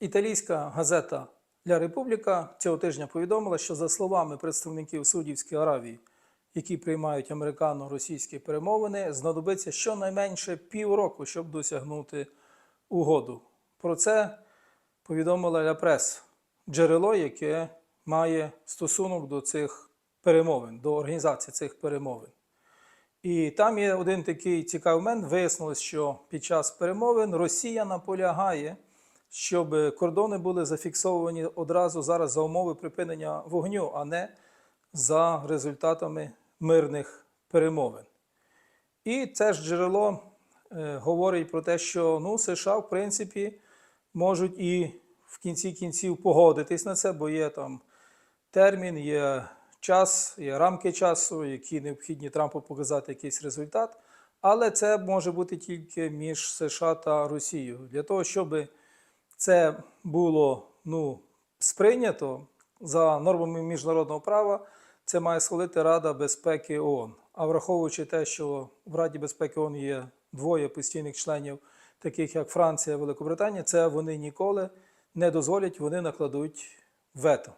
Італійська газета Ля Републіка цього тижня повідомила, що за словами представників Саудівської Аравії, які приймають американо-російські перемовини, знадобиться щонайменше півроку, щоб досягнути угоду. Про це повідомила Ля Прес, джерело, яке має стосунок до цих перемовин, до організації цих перемовин. І там є один такий цікавий момент. Вияснилось, що під час перемовин Росія наполягає, щоб кордони були зафіксовані одразу зараз за умови припинення вогню, а не за результатами мирних перемовин. І це ж джерело е, говорить про те, що ну, США, в принципі, можуть і в кінці кінців погодитись на це, бо є там термін, є час, є рамки часу, які необхідні Трампу показати якийсь результат. Але це може бути тільки між США та Росією. Для того, щоб це було ну, сприйнято за нормами міжнародного права, це має схвалити Рада безпеки ООН. А враховуючи те, що в Раді безпеки ООН є двоє постійних членів, таких як Франція, Великобританія, це вони ніколи не дозволять, вони накладуть вето.